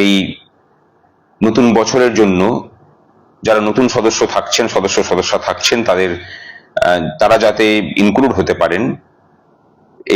এই নতুন বছরের জন্য যারা নতুন সদস্য থাকছেন, সদস্য সদস্য থাকছেন, তাদের তারা যাতে ইনক্লুড হতে পারেন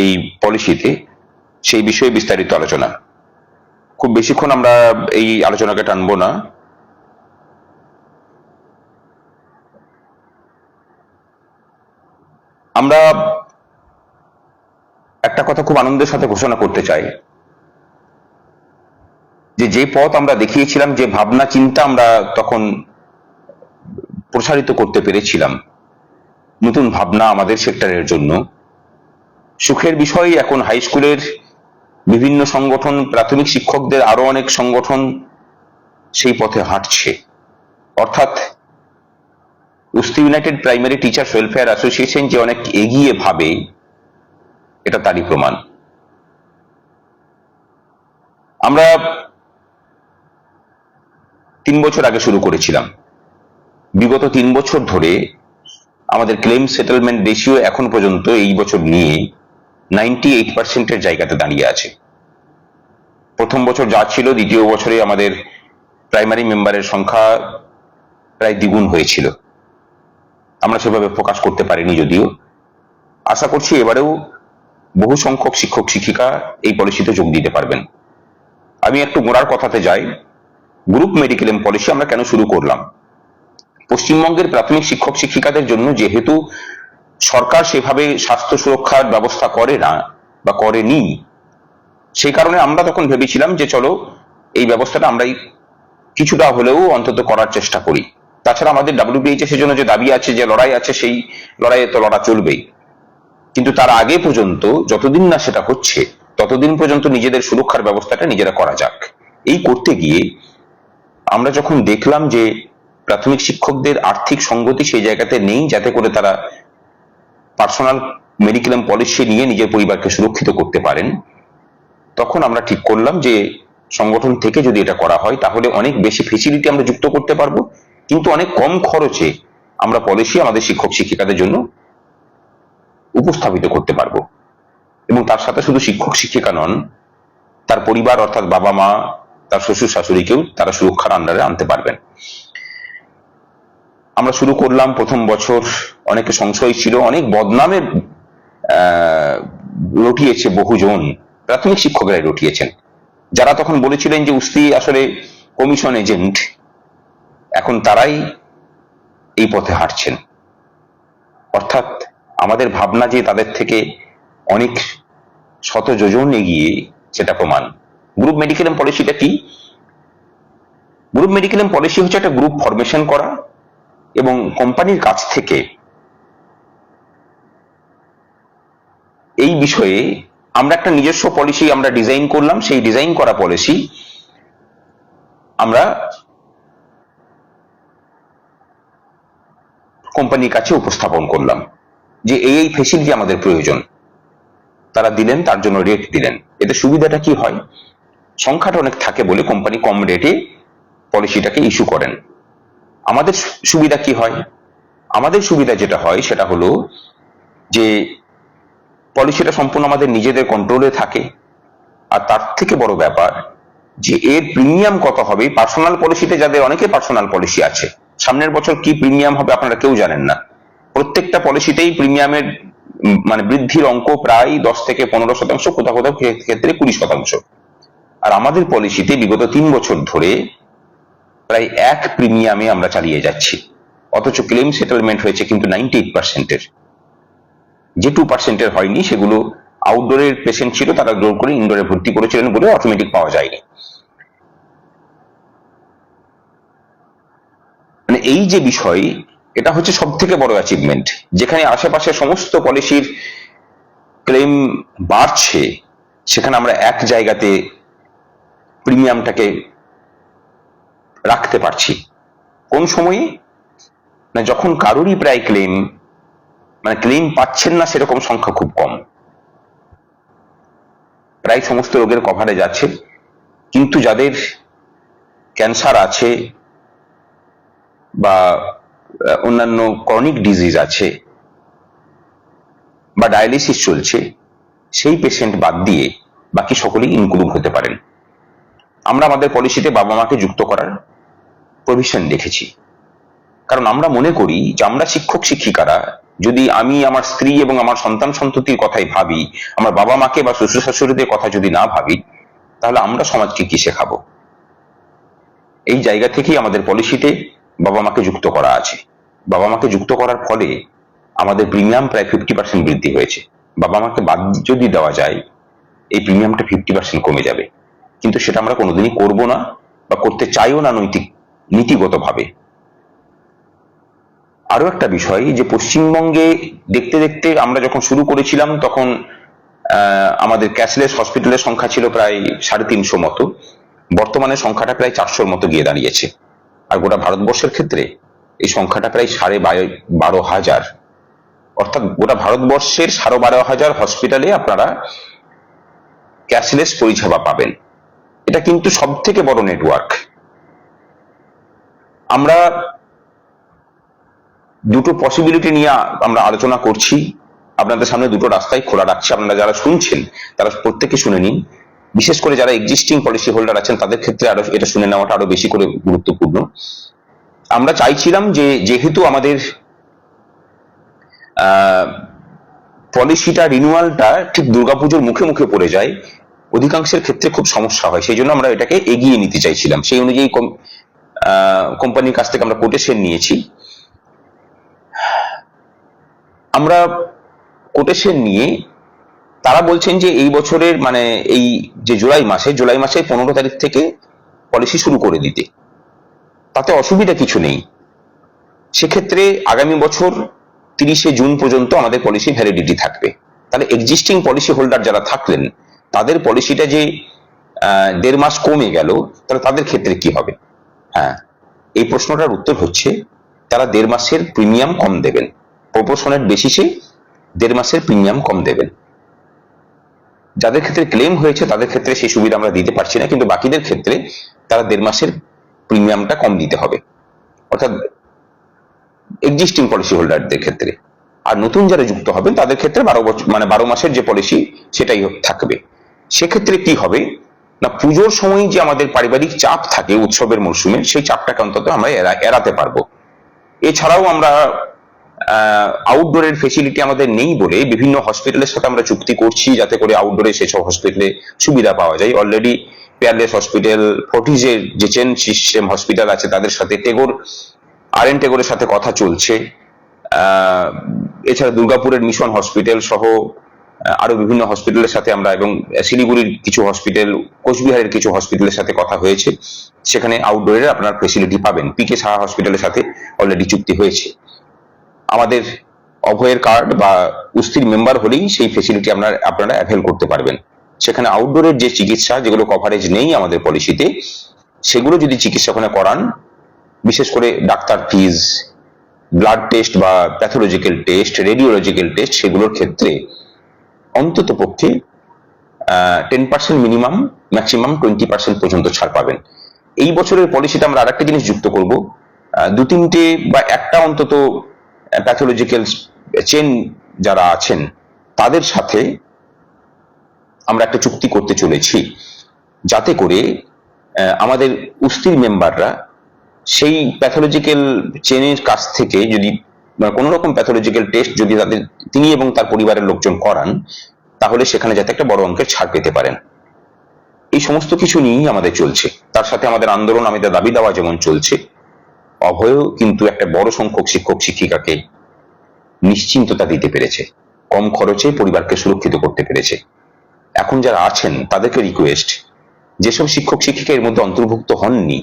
এই পলিসিতে সেই বিষয়ে বিস্তারিত আলোচনা। খুব বেশিক্ষণ আমরা এই আলোচনাকে টানব না। আমরা একটা কথা খুব আনন্দের সাথে ঘোষণা করতে চাই। যে যে পথ আমরা দেখিয়েছিলাম, যে ভাবনা, চিন্তা আমরা তখন প্রসারিত করতে পেরেছিলাম, নতুন ভাবনা আমাদের সেক্টরের জন্য। সুখের বিষয় এখন হাই স্কুলের বিভিন্ন সংগঠন, প্রাথমিক শিক্ষকদের আরও অনেক সংগঠন সেই পথে হাঁটছে। অর্থাৎ Usti united primary teachers welfare association যে অনেক এগিয়ে ভাবে, এটা তারই প্রমাণ। আমরা তিন বছর আগে শুরু করেছিলাম। বিগত তিন বছর ধরে আমাদের ক্লেম সেটেলমেন্ট রেশিও এখন পর্যন্ত এই বছর নিয়ে নাইনটি এইট পার্সেন্টের জায়গাতে দাঁড়িয়ে আছে। প্রথম বছর যা ছিল, দ্বিতীয় বছরে আমাদের প্রাইমারি মেম্বারের সংখ্যা প্রায় দ্বিগুণ হয়েছিল। আমরা সেভাবে প্রকাশ করতে পারিনি যদিও। আশা করছি এবারেও বহু সংখ্যক শিক্ষক, শিক্ষিকা এই পলিসিতে যোগ দিতে পারবেন। আমি একটু গোড়ার কথাতে যাই। গ্রুপ মেডিকেল পলিসি আমরা কেন শুরু করলাম? পশ্চিমবঙ্গের প্রাথমিক শিক্ষক শিক্ষিকাদের জন্য যেহেতু সরকার সেভাবে স্বাস্থ্য সুরক্ষার ব্যবস্থা করে না বা করেনি, সেই কারণে আমরা তখন ভেবেছিলাম যে চলো এই ব্যবস্থাটা আমরাই কিছুটা হলেও অন্তত করার চেষ্টা করি। তাছাড়া আমাদের ডাব্লিউবিএইচএস এর জন্য যে দাবি আছে, যে লড়াই আছে, সেই লড়াইয়ে তো লড়া চলবেই। কিন্তু তার আগে পর্যন্ত যতদিন না সেটা হচ্ছে, ততদিন পর্যন্ত নিজেদের সুরক্ষার ব্যবস্থাটা নিজেরা করা যাক। এই করতে গিয়ে আমরা যখন দেখলাম যে প্রাথমিক শিক্ষকদের আর্থিক সঙ্গতি সেই জায়গাতে নেই, যাতে করে তারা পার্সোনাল মেডিক্লেম পলিসি নিয়ে নিজের পরিবারকে সুরক্ষিত করতে পারেন, তখন আমরা ঠিক করলাম যে সংগঠন থেকে যদি এটা করা হয়, তাহলে অনেক বেশি ফেসিলিটি আমরা যুক্ত করতে পারব। কিন্তু অনেক কম খরচে আমরা পলিসি আমাদের শিক্ষক শিক্ষিকাদের জন্য উপস্থাপিত করতে পারব। এবং তার সাথে শুধু শিক্ষক শিক্ষিকা নন, তার পরিবার অর্থাৎ বাবা মা তার শ্বশুর শাশুড়িকেও তারা সুরক্ষার আন্ডারে আনতে পারবেন। আমরা শুরু করলাম প্রথম বছর অনেকে সংশয় ছিল অনেক বদনামের আহ, রটিয়েছে বহুজন প্রাথমিক শিক্ষকরাই রটিয়েছেন যারা তখন বলেছিলেন যে উস্তি আসলে কমিশন এজেন্ট। এখন তারাই এই পথে হাঁটছেন। অর্থাৎ আমাদের ভাবনা যে তাদের থেকে অনেক শত যোজন এগিয়ে সেটা প্রমাণ। গ্রুপ মেডিকেল পলিসিটা কি? গ্রুপ মেডিকেল পলিসি হচ্ছে একটা গ্রুপ ফরমেশন করা এবং কোম্পানির কাছ থেকে এই বিষয়ে আমরা একটা নিজস্ব পলিসি আমরা ডিজাইন করলাম, সেই ডিজাইন করা পলিসি আমরা কোম্পানির কাছে উপস্থাপন করলাম যে এই এই ফেসিলিটি আমাদের প্রয়োজন। তারা দিলেন, তার জন্য রেট দিলেন। এতে সুবিধাটা কি হয়? সংখ্যাটা অনেক থাকে বলে কোম্পানি কম রেটে পলিসিটাকে ইস্যু করেন। আমাদের সুবিধা কি হয়? আমাদের সুবিধা যেটা হয় সেটা হলো যে পলিসিটা সম্পূর্ণ আমাদের নিজেদের কন্ট্রোলে থাকে। আর তার থেকে বড় ব্যাপার যে এর প্রিমিয়াম কত হবে? পার্সোনাল পলিসিতে যাদের অনেকে পার্সোনাল পলিসি আছে। সামনের বছর কি প্রিমিয়াম হবে আপনারা কেউ জানেন না। প্রত্যেকটা পলিসিতেই প্রিমিয়ামের মানে বৃদ্ধির অঙ্ক প্রায় দশ থেকে পনেরো শতাংশ, কোথাও কোথাও ক্ষেত্রে কুড়ি শতাংশ। আর আমাদের পলিসিতে বিগত তিন বছর ধরে প্রায় এক প্রিমিয়ামে আমরা চালিয়ে যাচ্ছি। অথচ ক্লেম সেটেলমেন্ট হয়েছে কিন্তু নাইনটি এইট পার্সেন্টের যে টু পার্সেন্টের হয়নি, সেগুলো আউটডোরের পেশেন্ট ছিল, তারা জোর করে ইনডোরে ভর্তি করেছিলেন বলে অটোমেটিক পাওয়া যায়নি। মানে এই যে বিষয়, এটা হচ্ছে সব থেকে বড় অ্যাচিভমেন্ট যেখানে আশেপাশে সমস্ত পলিসির ক্লেম বাড়ছে, সেখানে আমরা এক জায়গাতে প্রিমিয়ামটাকে রাখতে পারছি। কোন সময়ে? না, যখন কারোরই প্রায় ক্লেম মানে ক্লেম পাচ্ছেন না, সেরকম সংখ্যা খুব কম। প্রায় সমস্ত রোগের কভারেজ আছে, কিন্তু যাদের ক্যান্সার আছে বা অন্যান্য ক্রনিক ডিজিজ আছে বা ডায়ালিসিস চলছে, সেই পেশেন্ট বাদ দিয়ে বাকি সকলেই ইনক্লুড হতে পারেন। আমরা আমাদের পলিসিতে বাবা মাকে যুক্ত করার প্রভিশন দেখেছি। কারণ আমরা মনে করি যে আমরা শিক্ষক, শিক্ষিকারা, যদি আমি আমার স্ত্রী এবং আমার সন্তান সন্ততির কথাই ভাবি, আমার বাবা মাকে বা শ্বশুর শাশুড়িদের কথা যদি না ভাবি, তাহলে আমরা সমাজকে কি শেখাবো? এই জায়গা থেকেই আমাদের পলিসিতে বাবা মাকে যুক্ত করা আছে। বাবা মাকে যুক্ত করার ফলে আমাদের প্রিমিয়াম প্রায় ফিফটি পার্সেন্ট বৃদ্ধি হয়েছে। বাবা মাকে বাদ যদি দেওয়া যায়, এই প্রিমিয়ামটা ফিফটি পার্সেন্ট কমে যাবে। কিন্তু সেটা আমরা কোনোদিনই করব না বা করতে চাইও না নৈতিক নীতিগতভাবে। আরও একটা বিষয় যে পশ্চিমবঙ্গে দেখতে দেখতে আমরা যখন শুরু করেছিলাম তখন আমাদের ক্যাশলেস হসপিটালের সংখ্যা ছিল প্রায় সাড়ে তিনশো মতো। বর্তমানে সংখ্যাটা প্রায় চারশোর মতো গিয়ে দাঁড়িয়েছে। আর গোটা ভারতবর্ষের ক্ষেত্রে এই সংখ্যাটা প্রায় সাড়ে বারো হাজার। অর্থাৎ গোটা ভারতবর্ষের সাড়ে বারো হাজার হসপিটালে আপনারা ক্যাশলেস পরিষেবা পাবেন। এটা কিন্তু সব থেকে বড় নেটওয়ার্ক আমরা দুটো পসিবিলিটি নিয়ে আমরা আলোচনা করছি। আপনাদের সামনে দুটো রাস্তাই খোলা রাখছি। আপনারা যারা শুনছেন, তারা প্রত্যেকে শুনে নিন। বিশেষ করে যারা এক্সিস্টিং পলিসি হোল্ডার আছেন, তাদের ক্ষেত্রে আরও এটা শুনে নেওয়াটা আরও বেশি করে গুরুত্বপূর্ণ। আমরা চাইছিলাম যে, যেহেতু আমাদের পলিসিটা রিনিউয়ালটা ঠিক দুর্গাপুজোর মুখে মুখে পড়ে যায় অধিকাংশের ক্ষেত্রে খুব সমস্যা হয়। সেই জন্য আমরা এটাকে এগিয়ে নিতে চাইছিলাম। সেই অনুযায়ী কোম্পানির কাছ থেকে আমরা কোটেশন নিয়েছি। আমরা কোটেশন নিয়ে তারা বলছেন যে এই বছরের মানে এই যে জুলাই মাসে জুলাই মাসে পনেরো তারিখ থেকে পলিসি শুরু করে দিতে। তাতে অসুবিধা কিছু নেই। সেক্ষেত্রে আগামী বছর তিরিশে জুন পর্যন্ত আমাদের পলিসি ভ্যালিডিটি থাকবে। তাহলে এক্সিস্টিং পলিসি হোল্ডার যারা থাকলেন তাদের পলিসিটা যে দেড় মাস কমে গেল, তাহলে তাদের ক্ষেত্রে কি হবে? হ্যাঁ এই প্রশ্নটার উত্তর হচ্ছে, তারা দেড় মাসের প্রিমিয়াম কম দেবেন। প্রপোর্শনের বেসিসে দেড় মাসের প্রিমিয়াম কম দেবেন। যাদের ক্ষেত্রে ক্লেম হয়েছে, তাদের ক্ষেত্রে সেই সুবিধা আমরা দিতে পারছি না, কিন্তু বাকিদের ক্ষেত্রে তারা দেড় মাসের প্রিমিয়ামটা কম দিতে হবে। অর্থাৎ এক্সিস্টিং পলিসি হোল্ডারদের ক্ষেত্রে। আর নতুন যারা যুক্ত হবেন, তাদের ক্ষেত্রে বারো বছর মানে বারো মাসের যে পলিসি সেটাই থাকবে। সেক্ষেত্রে কি হবে? না, পুজোর সময় যে আমাদের পারিবারিক চাপ থাকে উৎসবের মরশুমে, সেই চাপটাকে অন্তত আমরা এড়া- এড়াতে পারব। এছাড়াও আমরা আউটডোরের ফেসিলিটি আমাদের নেই বলে বিভিন্ন হসপিটালের সাথে আমরা চুক্তি করছি যাতে করে আউটডোরে সেসব হসপিটালে সুবিধা পাওয়া যায়। অলরেডি পেয়ারলেস হসপিটাল ফোর্টিজের যে চেন সিস্টেম হসপিটাল আছে, তাদের সাথে টেগোর আর এন টেগোরের সাথে কথা চলছে। এছাড়া দুর্গাপুরের মিশন হসপিটাল সহ আরও বিভিন্ন হসপিটালের সাথে আমরা এবং শিলিগুড়ির কিছু হসপিটাল কোচবিহারের কিছু হসপিটালের সাথে কথা হয়েছে। সেখানে আউটডোরের আপনার ফেসিলিটি পাবেন। পিকে সাহা হসপিটালের সাথে অলরেডি চুক্তি হয়েছে। আমাদের অভয়ের কার্ড বা উস্তির মেম্বার হলেই সেই ফেসিলিটি আপনার, আপনারা অ্যাভেল করতে পারবেন। সেখানে আউটডোরের যে চিকিৎসা, যেগুলো কভারেজ নেই আমাদের পলিসিতে সেগুলো যদি চিকিৎসা ওখানে করান, বিশেষ করে ডাক্তার ফিজ ব্লাড টেস্ট বা প্যাথোলজিক্যাল টেস্ট রেডিওলজিক্যাল টেস্ট সেগুলোর ক্ষেত্রে অন্তত পক্ষে ten percent minimum maximum twenty percent পর্যন্ত ছাড় পাবেন। এই বছরের পলিসিতে আমরা আরেকটা জিনিস যুক্ত করব। দু তিনটে বা একটা অন্তত প্যাথোলজিক্যাল চেন যারা আছেন, তাদের সাথে আমরা একটা চুক্তি করতে চলেছি। যাতে করে আমাদের উস্তির মেম্বাররা সেই প্যাথোলজিক্যাল চেনের কাছ থেকে যদি মানে কোনো রকম প্যাথোলজিক্যাল টেস্ট যদি তাদের, তিনি এবং তার পরিবারের লোকজন করান, তাহলে সেখানে যাতে একটা বড় অঙ্কের ছাড় পেতে পারেন। এই সমস্ত কিছু নিয়েই আমাদের চলছে। তার সাথে আমাদের আন্দোলন, আমাদের দাবি দেওয়া যেমন চলছে, অভয়ও কিন্তু একটা বড় সংখ্যক শিক্ষক, শিক্ষিকাকে নিশ্চিন্ততা দিতে পেরেছে। কম খরচে পরিবারকে সুরক্ষিত করতে পেরেছে। এখন যারা আছেন, তাদেরকে রিকোয়েস্ট যেসব শিক্ষক, শিক্ষিকা এর মধ্যে অন্তর্ভুক্ত হননি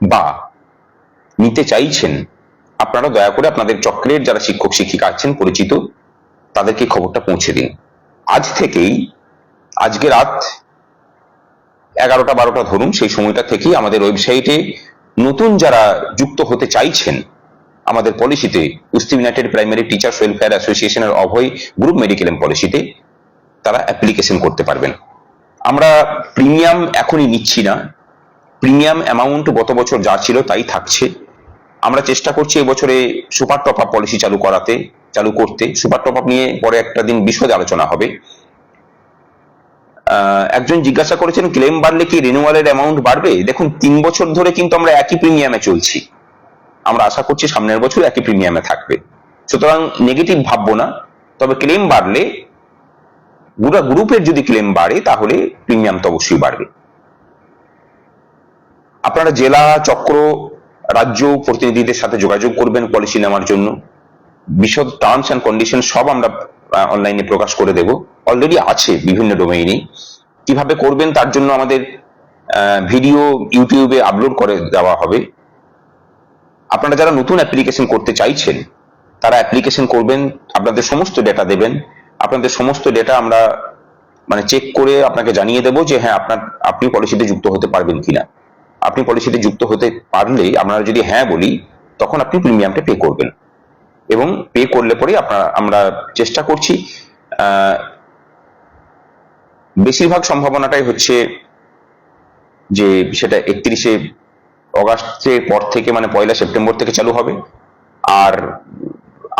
বা নিতে চাইছেন আপনারা দয়া করে আপনাদের চক্রের যারা শিক্ষক, শিক্ষিকা আছেন, পরিচিত, তাদেরকে খবরটা পৌঁছে দিন। আজ থেকেই, আজকে রাত এগারোটা, বারোটা ধরুন, সেই সময়টা থেকেই আমাদের ওয়েবসাইটে নতুন যারা যুক্ত হতে চাইছেন, আমাদের পলিসিতে, Usti united primary teachers welfare অ্যাসোসিয়েশনের অভয় গ্রুপ মেডিকেল পলিসিতে, তারা অ্যাপ্লিকেশন করতে পারবেন। আমরা প্রিমিয়াম এখনই নিচ্ছি না। প্রিমিয়াম অ্যামাউন্ট গত বছর যা ছিল তাই থাকছে। আমরা চেষ্টা করছি এবছরে সুপার টপ আপ পলিসি চালু করাতে, চালু করতে। সুপার টপ আপ নিয়ে পরে একটা দিন বিশদ আলোচনা হবে। একজন জিজ্ঞাসা করেছেন, ক্লেম বাড়লে কি রিনিউয়ালের অ্যামাউন্ট বাড়বে? দেখুন, তিন বছর ধরে কিন্তু আমরা একই প্রিমিয়ামে চলছি। আমরা আশা করছি সামনের বছর একই প্রিমিয়ামে থাকবে। সুতরাং নেগেটিভ ভাববো না। তবে ক্লেম বাড়লে, গোটা গ্রুপের যদি ক্লেম বাড়ে, তাহলে প্রিমিয়াম তো অবশ্যই বাড়বে। আপনারা জেলা, চক্র রাজ্য প্রতিনিধিদের সাথে যোগাযোগ করবেন পলিসি নেওয়ার জন্য। বিশদ টার্মস অ্যান্ড কন্ডিশন সব আমরা অনলাইনে প্রকাশ করে দেব। অলরেডি আছে বিভিন্ন ডোমেইনে কীভাবে করবেন তার জন্য আমাদের ভিডিও ইউটিউবে আপলোড করে দেওয়া হবে। আপনারা যারা নতুন অ্যাপ্লিকেশন করতে চাইছেন, তারা অ্যাপ্লিকেশন করবেন, আপনাদের সমস্ত ডেটা দেবেন। আপনাদের সমস্ত ডেটা আমরা মানে চেক করে আপনাকে জানিয়ে দেবো যে হ্যাঁ আপনার, আপনি পলিসিতে যুক্ত হতে পারবেন কিনা। আপনি পলিসিতে যুক্ত হতে পারলে আমরা যদি হ্যাঁ বলি, তখন আপনি প্রিমিয়ামটা পে করবেন। এবং পে করলে পরে আপনার, আমরা চেষ্টা করছি বেশিরভাগ সম্ভাবনাটাই হচ্ছে যে সেটা একত্রিশে অগাস্টের পর থেকে মানে পয়লা সেপ্টেম্বর থেকে চালু হবে। আর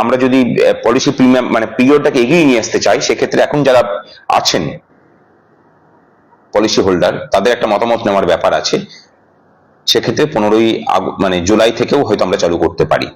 আমরা যদি পলিসি প্রিমিয়াম মানে পিরিয়ডটাকে এগিয়ে নিয়ে আসতে চাই, সেক্ষেত্রে এখন যারা আছেন পলিসি হোল্ডার তাদের একটা মতামত নেওয়ার ব্যাপার আছে। সেক্ষেত্রে পনেরোই মানে জুলাই থেকেও হয়তো আমরা চালু করতে পারি।